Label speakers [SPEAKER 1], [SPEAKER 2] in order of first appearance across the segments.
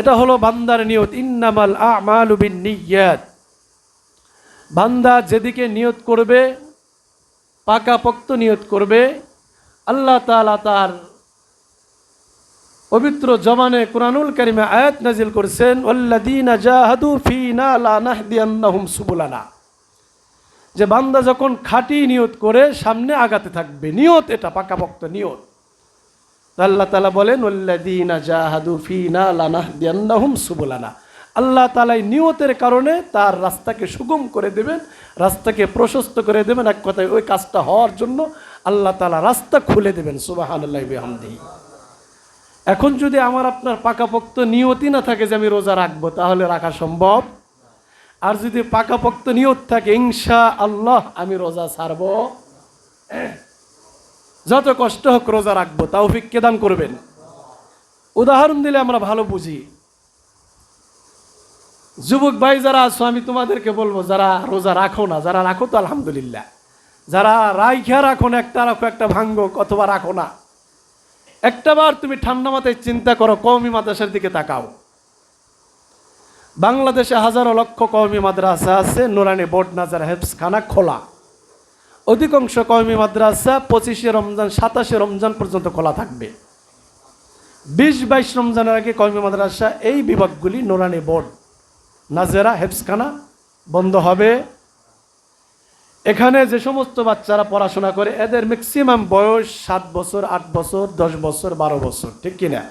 [SPEAKER 1] এটা হলো বান্দার নিয়ত, ইন্নামাল আমালু বিন নিয়াত বান্দা যেদিকে নিয়ত করবে, পাকাপোক্ত নিয়ত করবে, আল্লাহ তাআলা তার পবিত্র জমানে কোরআনুল কারিমে আয়াত নাজিল করছেন ওল্লাদিনা জাহাদু ফিনা লা নাহদিয়ান্নাহুম সুবুলানা। যে বান্দা যখন খাঁটি নিয়ত করে, সামনে আগাতে থাকবে। নিয়ত এটা, পাকাপোক্ত নিয়ত। আল্লাহ তালা বলেন ওল্লাদিনা জাহাদু ফিনা লা নাহদিয়ান্নাহুম সুবুলানা। আল্লাহ তালাই নিয়তের কারণে তার রাস্তাকে সুগম করে দেবেন, রাস্তাকে প্রশস্ত করে দেবেন। এক কথায় ওই কাজটা হওয়ার জন্য আল্লাহ তালা রাস্তা খুলে দেবেন সুবাহান আল্লাহ এখন যদি আমার আপনার পাকাপোক্ত নিয়তি না থাকে যে আমি রোজা রাখব, তাহলে রাখা সম্ভব। আর যদি পাকাপোক্ত নিয়ত থাকে ইনশা আল্লাহ আমি রোজা ছাড়ব। যত কষ্ট হোক রোজা রাখব তাওফিক কে দান করবেন। উদাহরণ দিলে আমরা ভালো বুঝি। যুবক ভাই যারা আছো, আমি তোমাদেরকে বলব, যারা রোজা রাখো না, যারা রাখো তো আলহামদুলিল্লাহ। যারা রাইখা রাখো না, একটা রাখো, একটা ভাঙ্গো, অথবা রাখো না। একটা বার তুমি ঠান্ডা মাথায় চিন্তা করো, কওমি মাদ্রাসার দিকে তাকাও। বাংলাদেশে হাজারো লক্ষ কওমি মাদ্রাসা আছে, নোরানি বোর্ড নাজার হেফসখানা খোলা। অধিকাংশ কওমি মাদ্রাসা পঁচিশে রমজান, সাতাশে রমজান পর্যন্ত খোলা থাকবে। বিশ, বাইশ রমজানের আগে কওমি মাদ্রাসা এই বিভাগগুলি নোরানি বোর্ড, নাজেরা হেফসখানা বন্ধ হবে। এখানে যে সমস্ত বাচ্চারা পড়াশোনা করে, এদের ম্যাক্সিমাম বয়স সাত বছর, আট বছর, দশ বছর, বারো বছর, ঠিক কিনা?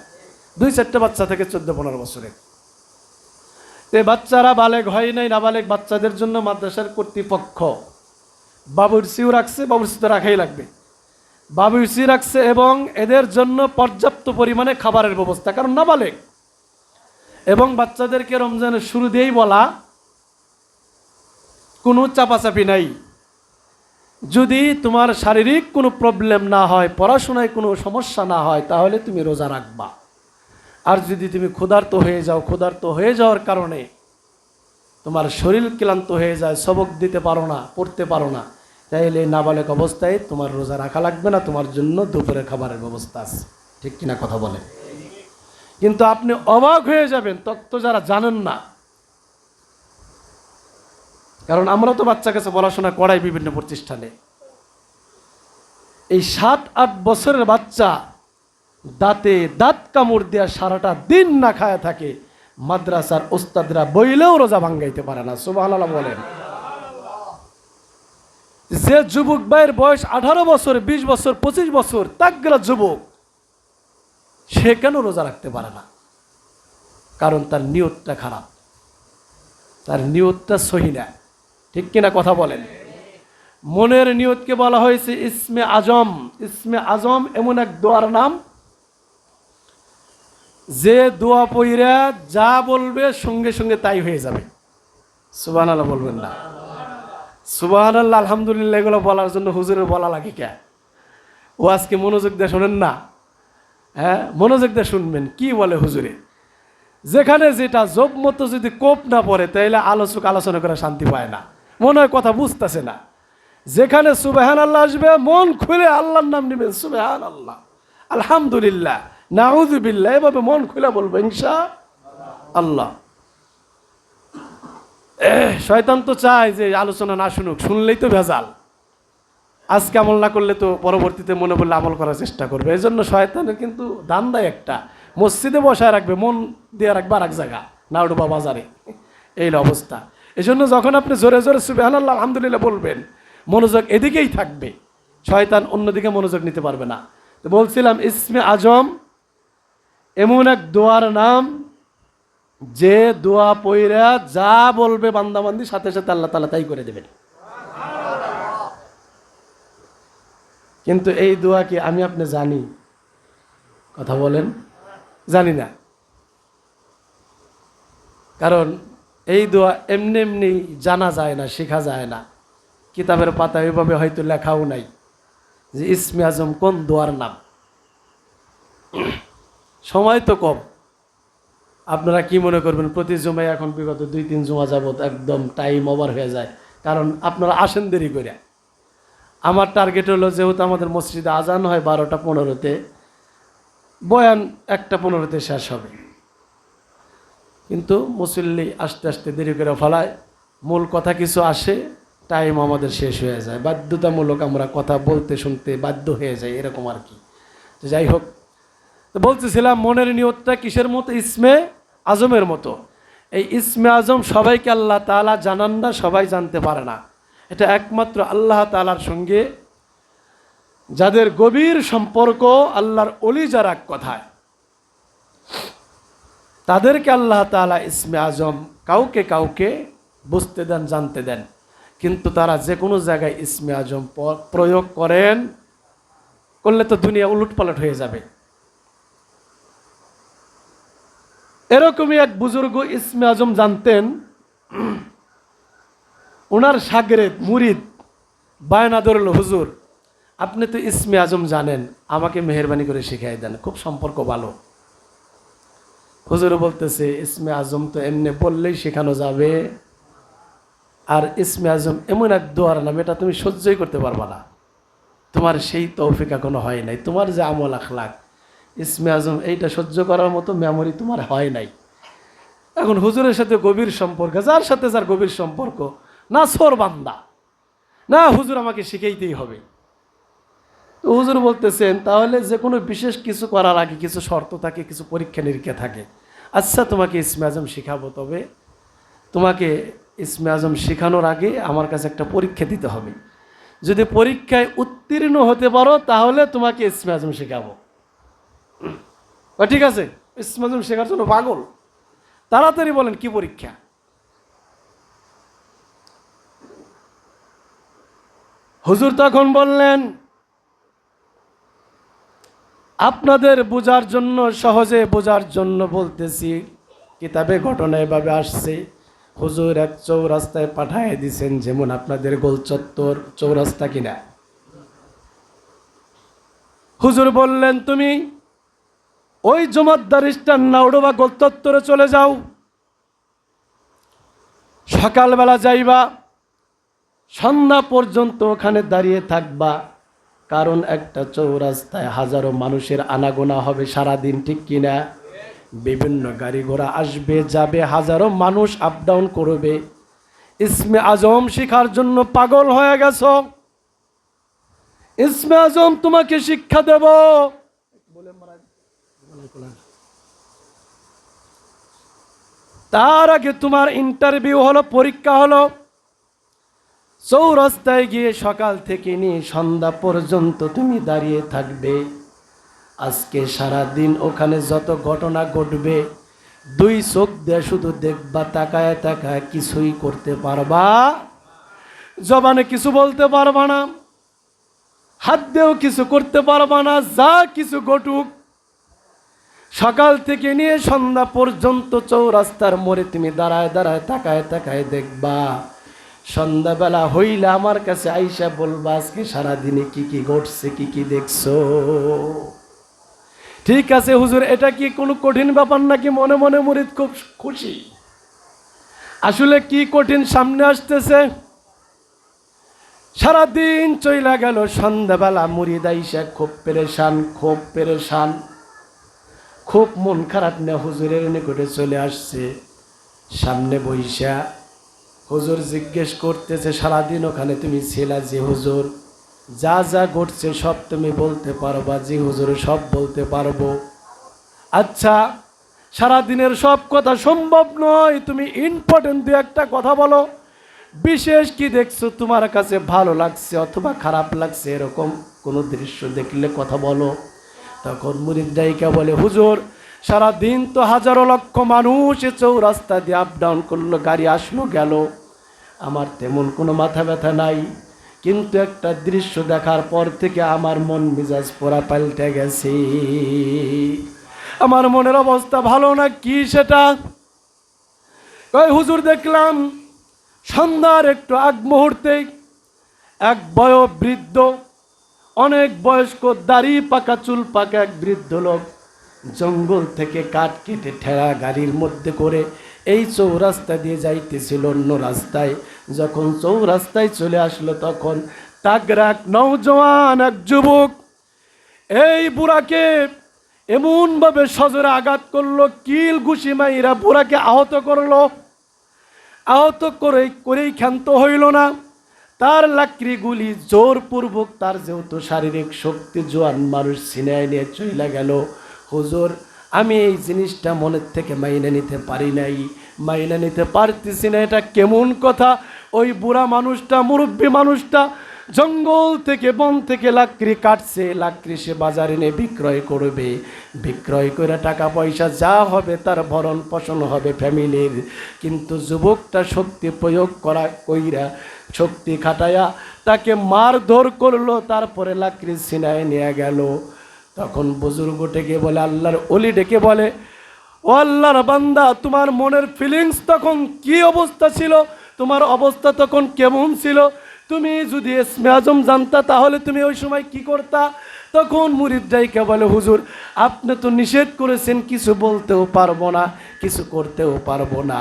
[SPEAKER 1] দুই চারটে বাচ্চা থেকে চোদ্দ, পনেরো বছরের। এই বাচ্চারা বালেক হয় নাই নাবালেক বাচ্চাদের জন্য মাদ্রাসার কর্তৃপক্ষ বাবুরসিও রাখছে বাবুরসি তো রাখাই লাগবে। বাবুরসি রাখছে এবং এদের জন্য পর্যাপ্ত পরিমাণে খাবারের ব্যবস্থা, কারণ নাবালেক এবং বাচ্চাদেরকে রমজানের শুরু দিয়েই বলা, কোনো চাপাচাপি নাই। যদি তোমার শারীরিক কোনো প্রবলেম না হয়, পড়াশোনায় কোনো সমস্যা না হয়, তাহলে তুমি রোজা রাখবা। আর যদি তুমি ক্ষুধার্ত হয়ে যাও, ক্ষুধার্ত হয়ে যাওয়ার কারণে তোমার শরীর ক্লান্ত হয়ে যায়, সবক দিতে পারো না, পড়তে পারো না। তাইলে নাবালেক অবস্থায় তোমার রোজা রাখা লাগবে না, তোমার জন্য দুপুরে খাবারের ব্যবস্থা আছে। ঠিক কিনা কথা বলে? কিন্তু আপনি অবাক হয়ে যাবেন তত্ত্ব যারা জানেন না। কারণ আমরা তো বাচ্চা কাছে পড়াশোনা করাই বিভিন্ন প্রতিষ্ঠানে। এই সাত, আট বছরের বাচ্চা দাঁতে দাঁত কামড় দেওয়া সারাটা দিন না খায় থাকে মাদ্রাসার ওস্তাদরা বইলেও রোজা ভাঙ্গাইতে পারে না সুবাহ বলেন। যে যুবক ভাইয়ের বয়স আঠারো বছর, বিশ বছর, পঁচিশ বছর তাকরা যুবক, সে কেন রোজা রাখতে পারে না? কারণ তার নিয়তটা খারাপ। তার নিয়তটা সহি না। ঠিক কিনা কথা বলেন? মনের নিয়তকে বলা হয়েছে ইসমে আজম। ইসমে আজম এমন এক দোয়ার নাম যে দোয়া পইরা যা বলবে সঙ্গে সঙ্গে তাই হয়ে যাবে। সুবাহ আল্লাহ বলবেন না। সুবাহ আল্লাহ আলহামদুলিল্লাহ, এগুলো বলার জন্য হুজুরের বলা লাগে কে? ও আজকে মনোযোগ দিয়ে শোনেন না। হ্যাঁ মনোযোগ দিয়ে শুনবেন, কি বলে হুজুরে? যেখানে যেটা জব মতো যদি কোপ না পড়ে, তাইলে আলোচক আলোচনা করে শান্তি পায় না। মনে হয় কথা বুঝতেছে না। যেখানে সুবেহান আল্লাহ আসবে, মন খুলে আল্লাহর নাম নেবেন সুবেহান আল্লাহ আলহামদুলিল্লাহ। নাউজুবিল্লাহ এভাবে মন খুলে বলব, ইনশা আল্লাহ। শয়তান তো চায় যে আলোচনা না শুনুক, শুনলেই তো ভেজাল। আজকে আমল না করলে তো পরবর্তীতে মনে বললে আমল করার চেষ্টা করবে। এই জন্য শয়তানের কিন্তু দান দেয় একটা। মসজিদে বসায় রাখবে, মন দিয়ে রাখবে আর এক জায়গা নাউডুবা বাজারে। এই অবস্থা। এই জন্য যখন আপনি জোরে জোরে সুবেহান আল্লাহ আলহামদুলিল্লাহ বলবেন, মনোযোগ এদিকেই থাকবে। শয়তান অন্যদিকে মনোযোগ নিতে পারবে না। বলছিলাম, ইসমে আজম এমন এক দোয়ার নাম, যে দোয়া পইরা যা বলবে বান্দাবান্দি সাথে সাথে আল্লাহ তালা তাই করে দেবেন। কিন্তু এই দোয়া কি আমি আপনি জানি? কথা বলেন। জানি না। কারণ এই দোয়া এমনি এমনি জানা যায় না, শেখা যায় না। কিতাবের পাতা ওইভাবে হয়তো লেখাও নাই যে ইসমে আজম কোন দোয়ার নাম। সময় তো কম। আপনারা কি মনে করবেন, প্রতি জুমায় এখন বিগত দুই, তিন জুমা যাবত একদম টাইম ওভার হয়ে যায়, কারণ আপনারা আসেন দেরি করে। আমার টার্গেট হলো যেহেতু আমাদের মসজিদে আজান হয় বারোটা পনেরোতে, বয়ান একটা পনেরোতে শেষ হবে। কিন্তু মুসল্লি আস্তে আস্তে দেরি করে ফেলায়, মূল কথা কিছু আসে টাইম আমাদের শেষ হয়ে যায়। বাধ্যতামূলক আমরা কথা বলতে শুনতে বাধ্য হয়ে যাই, এরকম আর কি। যাই হোক বলতেছিলাম, মনের নিয়তটা কিসের মতো? ইসমে আজমের মতো। এই ইসমে আজম সবাইকে আল্লাহ তাআলা জানান না, সবাই জানতে পারে না। এটা একমাত্র আল্লাহ তালার সঙ্গে। যাদের গভীর সম্পর্ক আল্লাহর অলি যারা কথায়। তাদেরকে আল্লাহ তাআলা ইসমে আজম কাউকে কাউকে বুঝতে দেন, জানতে দেন। কিন্তু তারা যে কোনো জায়গায় ইসমে আজম প্রয়োগ করেন, করলে তো দুনিয়া উলটপালট হয়ে যাবে। এরকমই এক বুজুর্গ ইসমে আজম জানতেন ওনার সাগরেদ মুরিদ বায়না ধরল হুজুর, আপনি তো ইসমে আজম জানেন, আমাকে মেহরবানি করে শিখাই দেন, খুব সম্পর্ক ভালো। হুজুর বলতেছে, ইসমে আজম তো এমনি বললেই শেখানো যাবে, আর ইসমে আজম এমন এক দোয়ার নাম, এটা তুমি সহ্যই করতে পারবা না। তোমার সেই তৌফিক এখনও হয় নাই, তোমার যে আমল আখলাক ইসমে আজম, এইটা সহ্য করার মতো মেমোরি তোমার হয় নাই। এখন হুজুরের সাথে গভীর সম্পর্ক, যার সাথে যার গভীর সম্পর্ক, না সোর বান্দা, না হুজুর আমাকে শিখাইতেই হবে। তো হুজুর বলতেছেন, তাহলে যে কোনো বিশেষ কিছু করার আগে কিছু শর্ত থাকে, কিছু পরীক্ষা নিরীক্ষা থাকে। আচ্ছা তোমাকে ইসমে আজম শেখাবো তবে। তোমাকে ইসমে আজম শেখানোর আগে আমার কাছে একটা পরীক্ষা দিতে হবে। যদি পরীক্ষায় উত্তীর্ণ হতে পারো, তাহলে তোমাকে ইসমে আজম শেখাবো। ঠিক আছে। ইসমে আজম শেখার জন্য পাগল। তাড়াতাড়ি বলেন, কি পরীক্ষা? হুজুর তখন বললেন, আপনাদের বোঝার জন্য, সহজে বোঝার জন্য বলতেছি, কিতাবে ঘটনা এভাবে আসছে। হুজুর এক চৌরাস্তায় পাঠায় দিছেন যেমন আপনাদের গোল চত্বর চৌরাস্তা কিনা। হুজুর বললেন, তুমি ওই জমাদ্দার স্টান নাউডোবা গোল চত্বরে চলে যাও। সকালবেলা যাইবা, সন্ধ্যা পর্যন্ত ওখানে দাঁড়িয়ে থাকবা, কারণ একটা চৌরাস্তায় হাজারো মানুষের আনাগোনা হবে সারাদিন, ঠিক কিনা বিভিন্ন গাড়ি ঘোড়া আসবে, যাবে, হাজারো মানুষ আপ ডাউন করবে। ইসমে আজম শিখার জন্য পাগল হয়ে গেছ। ইসমে আজম তোমাকে শিক্ষা দেব। তার আগে তোমার ইন্টারভিউ হলো, পরীক্ষা হলো। চৌরাস্তায় গিয়ে সকাল থেকে নিয়ে সন্ধ্যা পর্যন্ত তুমি দাঁড়িয়ে থাকবে। আজকে সারা দিন ওখানে যত ঘটনা ঘটবে, দুই চোখ দিয়ে শুধু দেখবা, তাকায় তাকায় কিছুই করতে পারবা। জবানে কিছু বলতে পারবা না, হাত দিয়েও কিছু করতে পারবা না, যা কিছু ঘটুক সকাল থেকে নিয়ে সন্ধ্যা পর্যন্ত চৌরাস্তার মোড়ে তুমি দাঁড়ায় দাঁড়ায় তাকায় তাকায় দেখবা। সন্ধ্যাবেলা হইলে আমার কাছে আইসা বলবা, আজকে সারাদিনে কি কি ঘটছে, কি কি দেখছ? ঠিক আছে, হুজুর, এটা কি কোনো কঠিন ব্যাপার নাকি মনে মনে মুরিদ খুব খুশি? আসলে কি কঠিন সামনে আসতেছে? সারাদিন চইলা গেল, সন্ধ্যাবেলা মুরিদ আইসা, খুব পেরেশান খুব পেরেশান। খুব মন খারাপ না, হুজুরের নিকটে চলে আসছে। সামনে বইসা হুজুর জিজ্ঞেস করতেছে, সারাদিন ওখানে তুমি ছিলা যে হুজুর? যা যা ঘটছে সব তুমি বলতে পারবা, যে হুজুর সব বলতে পারব। আচ্ছা সারাদিনের সব কথা সম্ভব নয়, তুমি ইম্পর্টেন্ট দু একটা কথা বলো। বিশেষ কি দেখছ, তোমার কাছে ভালো লাগছে অথবা খারাপ লাগছে, এরকম কোনো দৃশ্য দেখলে কথা বলো। তখন মুরিদ ডাইকা বলে, হুজুর সারা দিন তো হাজারো লক্ষ মানুষ চৌরাস্তা দিয়ে আপ ডাউন করল, গাড়ি আসলো গেল। আমার তেমন কোনো মাথা ব্যথা নাই। কিন্তু একটা দৃশ্য দেখার পর থেকে আমার মন মেজাজ পোড়া পাল্টে গেছে। আমার মনের অবস্থা ভালো না কি সেটা? কই হুজুর, দেখলাম সন্ধ্যার একটু আগ মুহূর্তে এক বয়োবৃদ্ধ অনেক বয়স্ক দাড়ি পাকা চুল পাকা এক বৃদ্ধ লোক জঙ্গল থেকে কাঠ কেটে ঠেলা গাড়ির মধ্যে করে এই চৌরাস্তা দিয়ে যাইতেছিল অন্য রাস্তায়। যখন চৌরাস্তায় চলে আসলো তখন তাগরাক নৌজওয়ান এক যুবক, এই বুড়াকে এমনভাবে সজরে আঘাত করল, কিল ঘুষি মাইরা বুড়াকে আহত করল। আহত করে, করেই ক্ষান্ত হইল না। তার লাকড়িগুলি জোরপূর্বক তার যেহেতু শারীরিক শক্তি জোয়ান মানুষ সিনায় নিয়ে চলে গেল, হুজুর, আমি এই জিনিসটা মনের থেকে মাইনে নিতে পারি নাই। মাইনে নিতে পারতেছি না, এটা কেমন কথা? ওই বুড়া মানুষটা, মুরব্বী মানুষটা জঙ্গল থেকে, বন থেকে লাকড়ি কাটছে। লাকড়ি সে বাজারে নিয়ে বিক্রয় করবে। বিক্রয় করে টাকা পয়সা যা হবে তার ভরণ পোষণ হবে ফ্যামিলির। কিন্তু যুবকটা শক্তি প্রয়োগ করা, কইরা শক্তি খাটায়া তাকে মারধর করল, তারপরে লাকড়ি সিনায় নিয়ে গেল। তখন বুজুর্গ ডেকে বলে, আল্লাহর অলি ডেকে বলে, ও আল্লাহর বান্দা, তোমার মনের ফিলিংস তখন কি অবস্থা ছিল? তোমার অবস্থা তখন কেমন ছিল? তুমি যদি এসমে আজম জানতা, তাহলে তুমি ওই সময় কি করতা? তখন মুরিদ ডাইকা বলে, হুজুর, আপনি তো নিষেধ করেছেন, কিছু বলতেও পারব না, কিছু করতেও পারব না।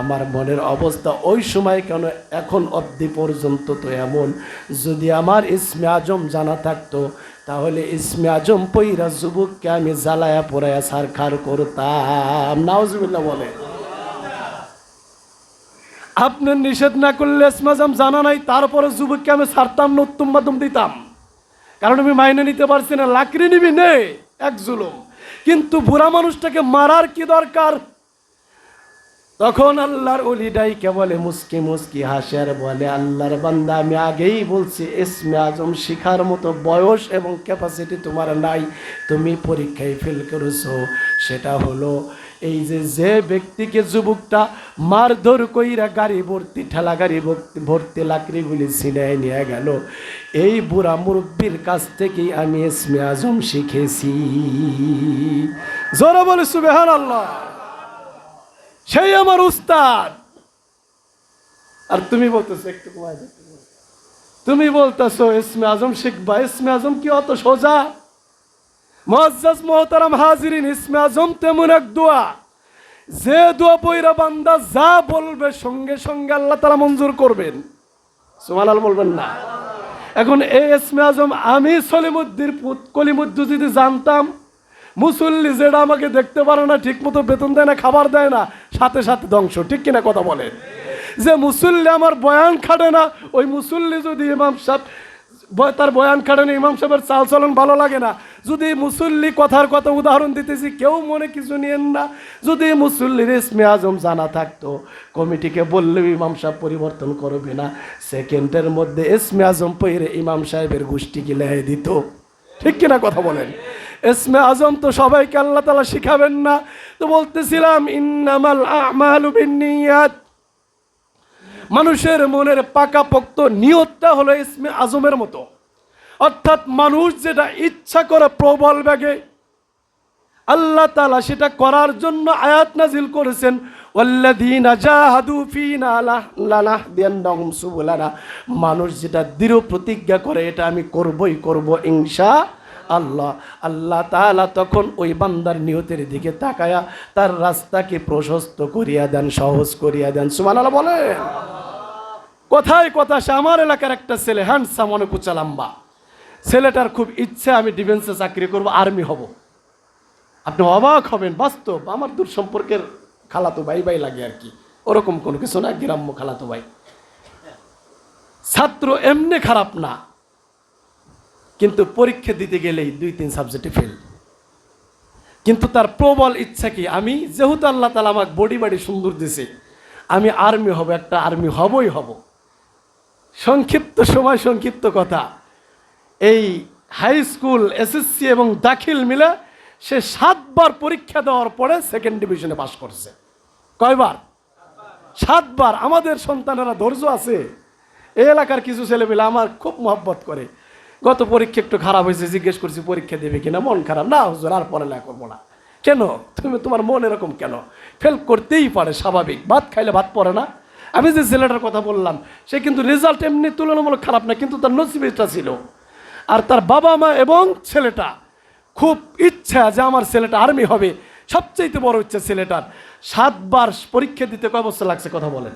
[SPEAKER 1] আমার মনের অবস্থা ওই সময় কেন এখন অবধি পর্যন্ত তো এমন। যদি আমার ইসমে আজম জানা থাকতো, তাহলে ইসমে আজম পইরা যুবককে আমি জ্বালায়া পোড়ায়া সারখার করতাম। নাউজুবিল্লাহ বলে। আপনার নিষেধ না করলে ইসমে আজম জানা নাই, তারপরে যুবককে আমি ছাড়তাম না মাধ্যম দিতাম। কারণ আমি মাইনে নিতে পারছি না, লাকড়ি নিবি নে, এক জুলুম। কিন্তু বুড়া মানুষটাকে মারার কি দরকার? তখন আল্লাহর অলিডাই কে বলে, মুস্কি মুস্কি হাসে আর বলে, আল্লাহর বান্দা, আমি আগেই বলছি, ইসমে আজম শিখার মতো বয়স এবং ক্যাপাসিটি তোমার নাই। তুমি পরীক্ষায় ফেল করেছ। সেটা হলো এই যে যে ব্যক্তিকে যুবকটা মারধর কইরা গাড়ি ভর্তি, ঠেলা গাড়ি ভর্তি- লাকড়িগুলি ছিনায় নিয়ে গেল। এই বুড়া মুরব্বীর কাছ থেকেই আমি ইসমে আজম শিখেছি। জোরে বলে সুবেহান আল্লাহ সেই আমার উস্তাদ। আর তুমি বলতেছো, একটু। তুমি বলতেছো, ইসমে আজম শিখবা। ইসমে আজম কি অত সোজা? মজ্জাজ মোহতারাম হাজিরিন, ইসমে আজম তেমন এক দোয়া। যে দোয়া পইরা বান্দা যা বলবে সঙ্গে সঙ্গে আল্লাহ তারা মঞ্জুর করবেন। সুমালাল বলবেন না। এখন এই ইসমে আজম, আমি সলিমুদ্দির কলিমুদ্দু যদি জানতাম, মুসল্লি যেটা আমাকে দেখতে পারে না ঠিক মতো বেতন দেয় না, খাবার দেয় না, সাথে সাথে ধ্বংস, ঠিক কিনা কথা বলেন যে মুসল্লি আমার বয়ান খাটে না, ওই মুসল্লি যদি ইমাম সাহেব তার বয়ান না ইমাম সাহেবের চাল চলন ভালো লাগে না। যদি মুসল্লি কথার কথা উদাহরণ দিতেছি, কেউ মনে কিছু নিয়েন না। যদি মুসল্লির ইসমে আজম জানা থাকতো, কমিটিকে বললেও ইমাম সাহেব পরিবর্তন করবে না। সেকেন্ডের মধ্যে ইসমে আজম পইরে ইমাম সাহেবের গোষ্ঠী গিলাই দিত। ঠিক কিনা কথা বলেন? ইসমে আজম তো সবাইকে আল্লাহ তালা শিখাবেন না। তো বলতেছিলাম, ইন্নামাল আমালু বিন্নিয়াত। মানুষের মনের পাকাপোক্ত নিয়তটা হলো ইসমে আজমের মতো। অর্থাৎ মানুষ যেটা ইচ্ছা করে প্রবল ব্যাগে আল্লাহ তালা সেটা করার জন্য আয়াত নাজিল করেছেন মানুষ যেটা দৃঢ় প্রতিজ্ঞা করে, এটা আমি করবই, করব ইনশা আল্লাহ আল্লাহ তাআলা তখন ওই বান্দার নিয়তের দিকে তাকায়া তার রাস্তাকে প্রশস্ত করিয়া দেন, সহজ করিয়া দেন। সুবহানাল্লাহ বলেন। কথায় কথা সে আমার এলাকার একটা ছেলে হ্যান্ডসাম অনেক উঁচা, লম্বা। ছেলেটার খুব ইচ্ছে, আমি ডিফেন্সে চাকরি করব আর্মি হব। আপনি অবাক হবেন, বাস্তব। আমার দূর সম্পর্কের খালাতো ভাই ভাই লাগে আর কি। ওরকম কোনো কিছু না, গ্রাম্য খালাতো ভাই। ছাত্র এমনি খারাপ না। কিন্তু পরীক্ষা দিতে গেলেই দুই, তিন সাবজেক্টে ফেল কিন্তু তার প্রবল ইচ্ছা কি? আমি যেহেতু আল্লাহ তালা আমাকে বডি বাড়ি সুন্দর দিছে, আমি আর্মি হব, একটা আর্মি হবই হব। সংক্ষিপ্ত সময়, সংক্ষিপ্ত কথা। এই হাই স্কুল এসএসসি এবং দাখিল মিলে সে সাতবার পরীক্ষা দেওয়ার পরে সেকেন্ড ডিভিশনে পাশ করছে। কয়বার? সাতবার। আমাদের সন্তানেরা ধৈর্য আছে। এই এলাকার কিছু ছেলেমেলে আমার খুব মহব্বত করে। গত পরীক্ষা একটু খারাপ হয়েছে, জিজ্ঞেস করছি, পরীক্ষা দেবে কিনা? মন খারাপ। না হুজুর, আর পড়ালেখা করব না। কেন? তুমি তোমার মন এরকম কেন? ফেল করতেই পারে, স্বাভাবিক। ভাত খাইলে ভাত পড়ে না। আমি যে ছেলেটার কথা বললাম, সে কিন্তু রেজাল্ট এমনি তুলনামূলক খারাপ না, কিন্তু তার নসিবেটা ছিল। আর তার বাবা মা এবং ছেলেটা খুব ইচ্ছা যে আমার ছেলেটা আর্মি হবে। সবচেয়ে বড় ইচ্ছা ছেলেটার। সাতবার পরীক্ষা দিতে কয় বছর লাগছে, কথা বলেন।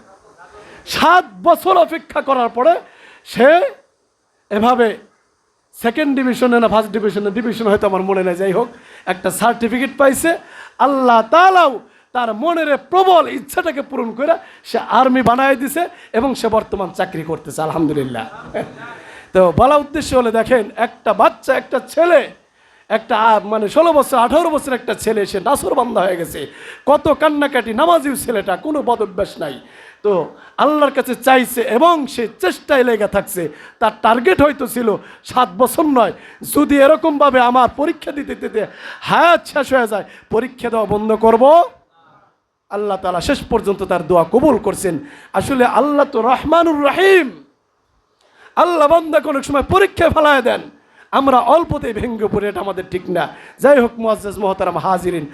[SPEAKER 1] সাত বছর অপেক্ষা করার পরে সে এভাবে সেকেন্ড ডিভিশনে না ফার্স্ট ডিভিশনে ডিভিশন হয়তো আমার মনে নেই, যাই হোক, একটা সার্টিফিকেট পাইছে, আল্লাহ তালাও তার মনের প্রবল ইচ্ছাটাকে পূরণ করে সে আর্মি বানায় দিছে এবং সে বর্তমান চাকরি করতেছে, আলহামদুলিল্লাহ। তো বলা উদ্দেশ্য হলে, দেখেন, একটা বাচ্চা, একটা ছেলে, একটা মানে ষোলো বছর, আঠারো বছর একটা ছেলে, সে নাসর বান্ধা হয়ে গেছে। কত কান্নাকাটি, নামাজিও ছেলেটা, কোনো বদভ্যাস নাই। তো আল্লাহর কাছে চাইছে এবং সে চেষ্টায় লেগে থাকছে। তার টার্গেট হয়তো ছিল সাত বছর নয়। যদি এরকমভাবে আমার পরীক্ষা দিতে দিতে হায়াত শেষ হয়ে যায়, পরীক্ষা দেওয়া বন্ধ করব। আল্লাহ তালা শেষ পর্যন্ত তার দোয়া কবুল করছেন। আসলে আল্লাহ তো রহমানুর রাহিম। আল্লাহ বান্দাকে অনেক সময় পরীক্ষা ফেলায় দেন। আমরা অল্পতেই ভেঙ্গে পড়ে, এটা আমাদের ঠিক না। যাই হোক মুআজ্জাজ মহতারাম হাজিরিন,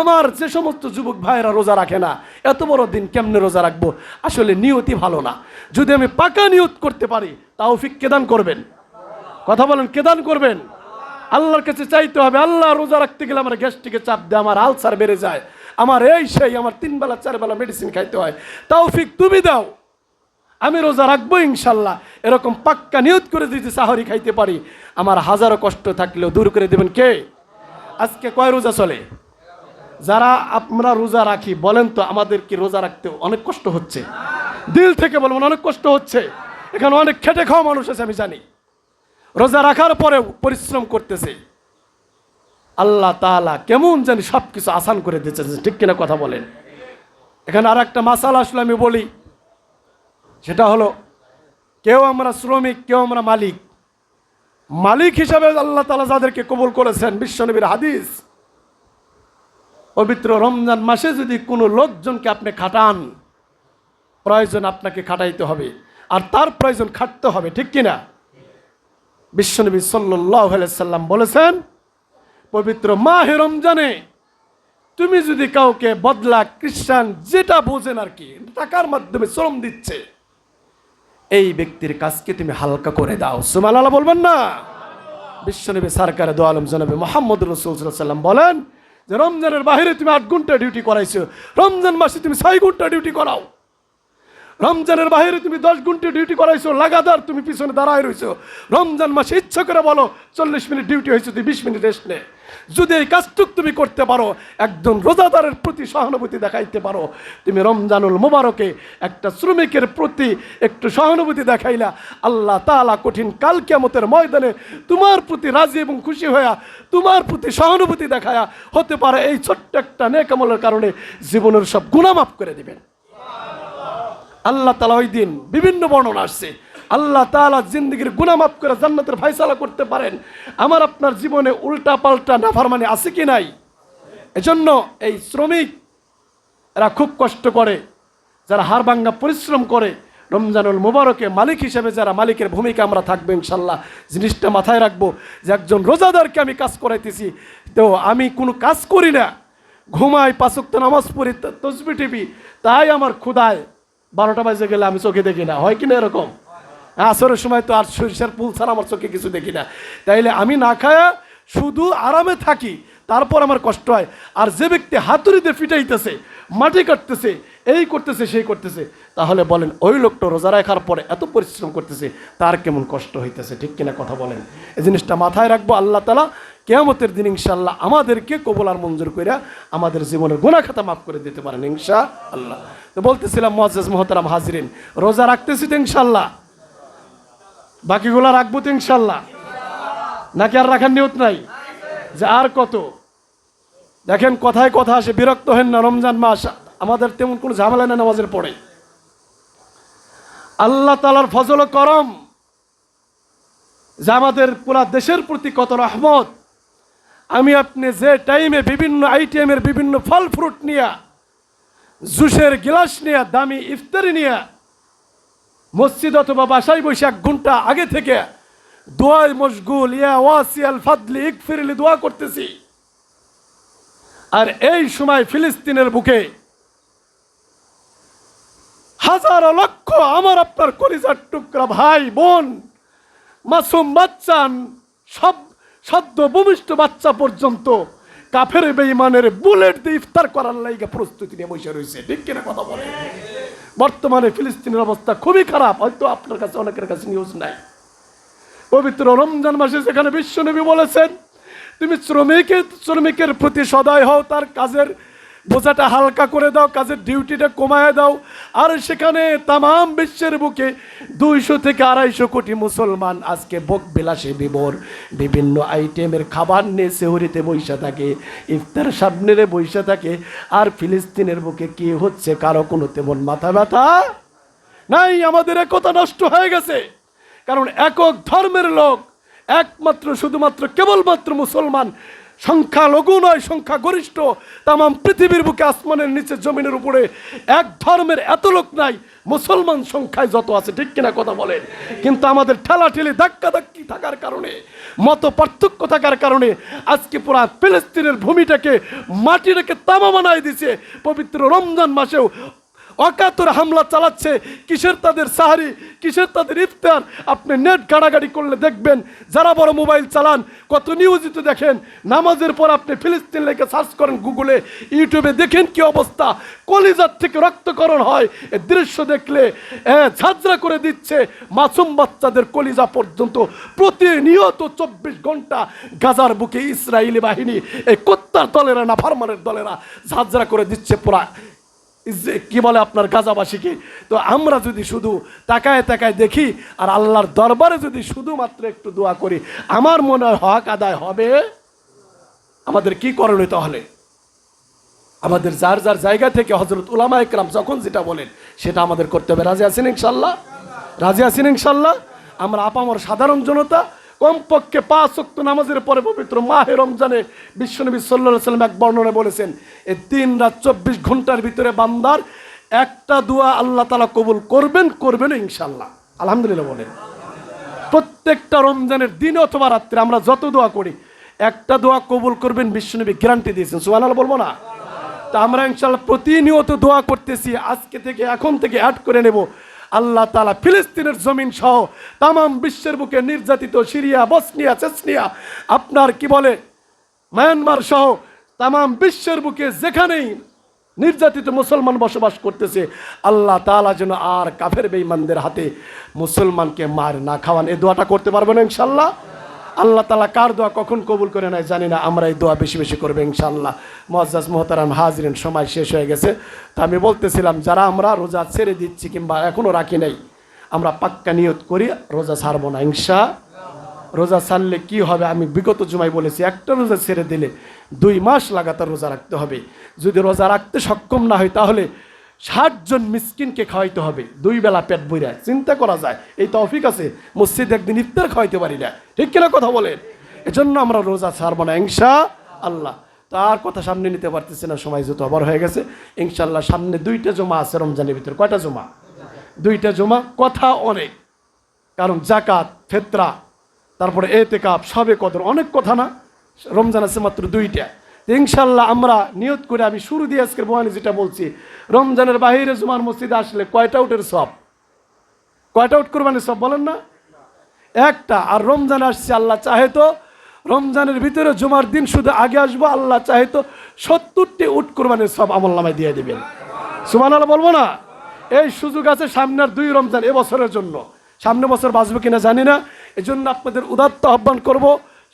[SPEAKER 1] আমার যে সমস্ত যুবক ভাইয়েরা রোজা রাখে না, এত বড় দিন কেমনে রোজা রাখব? আসলে নিয়তি ভালো না। যদি আমি পাকা নিয়ত করতে পারি তাও ফিক কেদান করবেন? কথা বলেন কেদান করবেন? আল্লাহর কাছে চাইতে হবে, আল্লাহ রোজা রাখতে গেলে আমার গ্যাস্ট্রিকে চাপ দেয়, আমার আলসার বেড়ে যায়, আমার এই সেই, আমার তিন বেলা, চার বেলা মেডিসিন খাইতে হয়। তাও ফিক তুমি দাও। আমি রোজা রাখব ইনশাল্লাহ। এরকম পাক্কা নিয়ত করে যদি সাহরি খাইতে পারি, আমার হাজারো কষ্ট থাকলেও দূর করে দেবেন কে? আজকে কয় রোজা চলে? যারা আমরা রোজা রাখি, বলেন তো আমাদের কি রোজা রাখতে অনেক কষ্ট হচ্ছে? দিল থেকে বলবেন, অনেক কষ্ট হচ্ছে। এখানে অনেক খেটে খাওয়া মানুষ আছে, আমি জানি। রোজা রাখার পরেও পরিশ্রম করতেছে। আল্লাহ তাআলা কেমন জানি সব কিছু আসান করে দিচ্ছে ঠিক কিনা কথা বলেন। এখানে আর একটা মাসালা আসলে আমি বলি সেটা হলো, কেউ আমরা শ্রমিক, কেউ আমরা মালিক। মালিক হিসাবে আল্লাহ তালা যাদেরকে কবুল করেছেন, বিশ্বনবীর হাদিস। পবিত্র রমজান মাসে যদি কোনো লোকজনকে আপনি খাটান, প্রয়োজন আপনাকে খাটাইতে হবে। আর তার প্রয়োজন খাটতে হবে, ঠিক কিনা? বিশ্বনবী সাল্লাহ সাল্লাম বলেছেন, পবিত্র মাহে রমজানে তুমি যদি কাউকে বদলা, খ্রিস্টান যেটা বোঝেন আর কি টাকার মাধ্যমে শ্রম দিচ্ছে? এই ব্যক্তির কাজকে তুমি হালকা করে দাও। সুমান আল্লাহ বলবেন না? বিশ্বনবী সরকার দো আলম জনবী মোহাম্মদ রসুল্লাম সাল্লাম বলেন যে রমজানের বাহিরে তুমি আট ঘণ্টা ডিউটি করাইছো। রমজান মাসে তুমি ছয় ঘণ্টা ডিউটি করাও। রমজানের বাইরে তুমি দশ ঘণ্টা ডিউটি করাইছো, লাগাতার তুমি পিছনে দাঁড়ায় রইছো। রমজান মাসে ইচ্ছা করে বলো, চল্লিশ মিনিট ডিউটি হয়েছে, তুই বিশ মিনিট রেস্ট নে। যদি এই কাজটুক তুমি করতে পারো, একজন রোজাদারের প্রতি সহানুভূতি দেখাইতে পারো। তুমি রমজানুল মোবারকে একটা শ্রমিকের প্রতি একটু সহানুভূতি দেখাইলা, আল্লাহ তাআলা কঠিন কাল কিয়ামতের ময়দানে তোমার প্রতি রাজি এবং খুশি হইয়া তোমার প্রতি সহানুভূতি দেখায়া হতে পারে এই ছোট্ট একটা নেকামলের কারণে জীবনের সব গুণা মাফ করে দিবেন। আল্লাহ তালা ওই দিন বিভিন্ন বর্ণনা আসছে। আল্লাহ তালা জিন্দগির গুণা মাফ করে জান্নাতের ফাইসালা করতে পারেন। আমার আপনার জীবনে উল্টা পাল্টা নাফার মানে আছে কি নাই? এজন্য এই শ্রমিক, এরা খুব কষ্ট করে। যারা হাড়ভাঙ্গা পরিশ্রম করে, রমজানুল মুবারকে মালিক হিসেবে যারা মালিকের ভূমিকা আমরা থাকব ইনশাল্লাহ। জিনিসটা মাথায় রাখব যে একজন রোজাদারকে আমি কাজ করাইতেছি। তো আমি কোনো কাজ করি না। ঘুমাই পাঁচক্ত নামাজ পড়ি তসবি টিপি, তাই আমার ক্ষুদায় বারোটা বাজে গেলে আমি চোখে দেখি না। হয় কিনা এরকম? আসরের সময় তো আর সরিষার পুল ছাড়া আমার চোখে কিছু দেখি না। তাইলে আমি না খায়া শুধু আরামে থাকি, তারপর আমার কষ্ট হয়। আর যে ব্যক্তি হাতুড়িতে ফিটাইতেছে, মাটি কাটতেছে এই করতেছে, সেই করতেছে। তাহলে বলেন, ওই লোকটা রোজা রাখার পরে এত পরিশ্রম করতেছে, তার কেমন কষ্ট হইতেছে, ঠিক কিনা কথা বলেন। এই জিনিসটা মাথায় রাখব, আল্লাহ তালা কেয়ামতের দিন ইনশাল্লাহ আমাদেরকে কবুল আর মঞ্জুর করে আমাদের জীবনের গুণা খাতা মাফ করে দিতে পারেন ইনশা আল্লাহ তো বলতেছিলাম মহাজ মহতারাম হাজিরিন, রোজা রাখতেছি তো ইনশাল্লাহ বাকিগুলো রাখব তো ইনশাল্লাহ নাকি আর রাখার নিয়ত নাই? যে আর কত? দেখেন, কথায় কথা আসে, বিরক্ত হেন না রমজান মাস। আমাদের তেমন কোনো ঝামেলা নেই নামাজের পরে। আল্লাহ তালার ফজল করম, যে আমাদের পুরা দেশের প্রতি কত রহমত, আমি আপনি যে টাইমে বিভিন্ন আইটেমের বিভিন্ন ফল ফ্রুট নিয়ে, জুসের গিলাস নিয়ে, দামি ইফতারি নিয়ে, মসজিদ অথবা বাসায় বসে এক ঘণ্টা আগে থেকে দোয়ায় মশগুল, ইয়া ওয়াসিয়াল ফাদলি ইকফিরলি দোয়া করতেছি। আর এই সময় ফিলিস্তিনের বুকে হাজারো লক্ষ আমার আপনার কলিজার টুকরা ভাই বোন, মাসুম বাচ্চা সব সদ্য ভূমিষ্ঠ বাচ্চা পর্যন্ত কাফের বেঈমানের বুলেট দিয়ে ইফতার করার লাইগা প্রস্তুতি নিয়ে বসে রয়েছে। ঠিক কিনা কথা বলে? বর্তমানে ফিলিস্তিনের অবস্থা খুবই খারাপ, হয়তো আপনার কাছে, অনেকের কাছে নিউজ নাই। পবিত্র রমজান মাসে যেখানে বিশ্বনবী বলেছেন, তুমি শ্রমিকের শ্রমিকের প্রতি সদয় হও, তার কাজের বোঝাটা হালকা করে দাও, কাজের ডিউটিটা কমায় দাও। আর সেখানে তামাম বিশ্বের বুকে দুইশো থেকে আড়াইশো কোটি মুসলমান আজকে বক বিলাসে বিবর। বিভিন্ন আইটেমের খাবার নিয়ে সেহরিতে বৈশা থাকে, ইফতার সামনে বৈশা থাকে। আর ফিলিস্তিনের বুকে কি হচ্ছে কারও কোনো তেমন মাথা ব্যথা? নাই, আমাদের একতা নষ্ট হয়ে গেছে। কারণ একক ধর্মের লোক, একমাত্র, শুধুমাত্র কেবলমাত্র মুসলমান সংখ্যা লঘু নয়, সংখ্যা গরিষ্ঠ। তামাম পৃথিবীর বুকে আসমানের নিচে, জমিনের উপরে। এক ধর্মের এত লোক নাই, মুসলমান সংখ্যায় যত আছে, ঠিক কিনা কথা বলেন কিন্তু আমাদের ঠেলাঠেলি ধাক্কা ধাক্কি থাকার কারণে, মত পার্থক্য থাকার কারণে, আজকে পুরা ফিলিস্তিনের ভূমিটাকে মাটি মাটিটাকে তামা বানায় দিছে। পবিত্র রমজান মাসেও অকাতর হামলা চালাচ্ছে। কিসের তাদের সাহারি? কিসের তাদের ইফতার? আপনি নেট গাড়াগাড়ি করলে দেখবেন, যারা বড় মোবাইল চালান, কত নিয়োজিত দেখেন। নামাজের পর আপনি ফিলিস্তিন লেখে সার্চ করেন গুগলে ইউটিউবে দেখেন কি অবস্থা। কলিজার থেকে রক্তকরণ হয়। এ দৃশ্য দেখলে ঝাঁঝরা করে দিচ্ছে মাসুম বাচ্চাদের কলিজা পর্যন্ত। প্রতিনিয়ত চব্বিশ ঘণ্টা গাজার বুকে ইসরায়েলি বাহিনী, এই কোত্তার দলেরা না, ফার্মারের দলেরা ঝাঁঝরা করে দিচ্ছে পুরা কি বলে আপনার গাজাবাসীকে? তো আমরা যদি শুধু তাকায় তাকায় দেখি, আর আল্লাহর দরবারে যদি শুধুমাত্র একটু দোয়া করি, আমার মনে হয় হক আদায় হবে। আমাদের কি করণীয় তাহলে? আমাদের যার যার জায়গা থেকে হজরত উলামা একরাম যখন যেটা বলেন, সেটা আমাদের করতে হবে। রাজি আছেন ইনশাল্লাহ? রাজি আছেন ইনশাল্লাহ? আমরা আপামর সাধারণ জনতা কমপক্ষে পাঁচ অক্ত নামাজের পরে পবিত্র মাহে রমজানে বিশ্বনবী সাল্লাহ সাল্লাম এক বর্ণনে বলেছেন এই তিন রাত চব্বিশ ঘণ্টার ভিতরে বান্দার একটা দোয়া আল্লাহ তালা কবুল করবেন করবেন ইনশাল্লাহ আলহামদুলিল্লাহ বলেন। প্রত্যেকটা রমজানের দিন অথবা রাত্রে আমরা যত দোয়া করি, একটা দোয়া কবুল করবেন বিশ্বনবী গ্যারান্টি দিয়েছেন। সুবহানাল্লাহ বলব না? তা আমরা ইনশাল্লাহ প্রতিনিয়ত দোয়া করতেছি, আজকে থেকে এখন থেকে অ্যাড করে নেব। আল্লাহ তালা ফিলিস্তিনের জমিন সহ তামাম বিশ্বের বুকে নির্যাতিত সিরিয়া, বসনিয়া, চেসনিয়া, আপনার কি বলে, মায়ানমার সহ তামাম বিশ্বের বুকে যেখানেই নির্যাতিত মুসলমান বসবাস করতেছে, আল্লাহ তালা যেন আর কাফের বেঈমানদের হাতে মুসলমানকে মার না খাওয়ান। এ দোয়াটা করতে পারবেন ইনশাল্লাহ আল্লাহ তালা কার দোয়া কখন কবুল করে নেয় জানি না, আমরা এই দোয়া বেশি বেশি করব ইনশাল্লাহ মজ্জাজ মোহতারাম হাজরিন, সময় শেষ হয়ে গেছে। তা আমি বলতেছিলাম, যারা আমরা রোজা ছেড়ে দিচ্ছি কিংবা এখনও রাখি নাই, আমরা পাক্কা নিয়ত করি, রোজা ছাড়বো না, ইনশা রোজা ছাড়লে কি হবে আমি বিগত জুমায় বলেছি, একটা রোজা ছেড়ে দিলে দুই মাস লাগাতার রোজা রাখতে হবে। যদি রোজা রাখতে সক্ষম না হয় তাহলে ষাট জন মিসকিনকে খাওয়াইতে হবে। দুই বেলা পেট বইরা চিন্তা করা যায়, এই তৌফিক আছে, মসজিদ একদিন ইফতার খাওয়াইতে পারি না। ঠিক কিনা কথা বলেন? এজন্য আমরা রোজা ছাড়বো না, ইনশা আল্লাহ। তার কথা সামনে নিতে পারতেছি না, সময় যেহেতু আবার হয়ে গেছে। ইনশাল্লাহ সামনে দুইটা জমা আছে রমজানের ভিতরে। কয়টা জমা? দুইটা জমা, কথা অনেক। কারণ জাকাত ফেতরা, তারপরে এতে কাপ সবে কদর, অনেক কথা না। রমজান আছে মাত্র দুইটা। ইনশাল্লাহ আমরা নিয়ত করে আমি শুরু দিয়ে আজকের বয়ানে যেটা বলছি, রমজানের বাহিরে জুমার মসজিদে আসলে কয়টা উটের সব? কয়টা উট কোরবানির সব বলেন না? একটা, আর রমজান আসছে, আল্লাহ চাহে তো রমজানের ভিতরে জুমার দিন শুধু আগে আসব, আল্লাহ চাহে তো সত্তরটি উট কোরবানির সব আমল নামায় দিয়ে দেবেন। সুমান আল্লাহ বলব না? এই সুযোগ আছে সামনের দুই রমজান এবছরের জন্য। সামনে বছর বাঁচবে কিনা জানি না এই জন্য আপনাদের উদাত্ত আহ্বান করব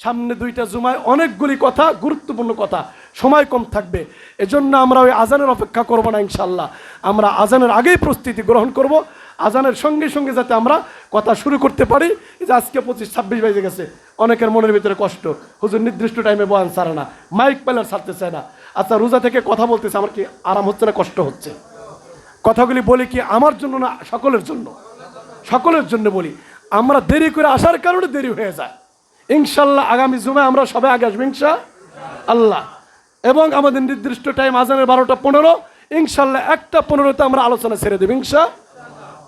[SPEAKER 1] সামনে দুইটা জুমায় অনেকগুলি কথা, গুরুত্বপূর্ণ কথা। সময় কম থাকবে। এজন্য আমরা ওই আজানের অপেক্ষা করব না ইনশাল্লাহ আমরা আজানের আগেই প্রস্তুতি গ্রহণ করব। আজানের সঙ্গে সঙ্গে যাতে আমরা কথা শুরু করতে পারি। যে আজকে পঁচিশ, ছাব্বিশ বেজে গেছে। অনেকের মনের ভিতরে কষ্ট। হুজুর নির্দিষ্ট টাইমে বয়ান ছাড়ে না। মাইক পেলার ছাড়তে চায় না। আচ্ছা রোজা থেকে কথা বলতেছে, আমার কি আরাম হচ্ছে না কষ্ট হচ্ছে? কথাগুলি বলি কি আমার জন্য না, সকলের জন্য? সকলের জন্য বলি। আমরা দেরি করে আসার কারণে দেরি হয়ে যায়। ইনশাল্লাহ আগামী জুমায় আমরা সবাই আগে আসব, ইনশা আল্লাহ। এবং আমাদের নির্দিষ্ট টাইম আজানের বারোটা পনেরো, ইনশাল্লাহ একটা পনেরোতে আমরা আলোচনা ছেড়ে দেবো, ইনশা।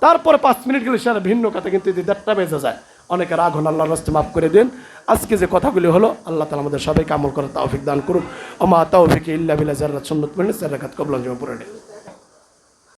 [SPEAKER 1] তারপরে পাঁচ মিনিট গেলে সেটা ভিন্ন কথা, কিন্তু এই দেড়টা বেজে যায়, অনেকে রাগ হন, আল্লাহর রাস্তে মাফ করে দিন। আজকে যে কথাগুলি হলো, আল্লাহ তালা আমাদের সবাইকে আমল করে তৌফিক দান করুন ওমা তৌফিক ইল্লা বিল্লাহ জান্নাত সুন্নাত মানে সেরাকাত কবলান, জমা পড়ে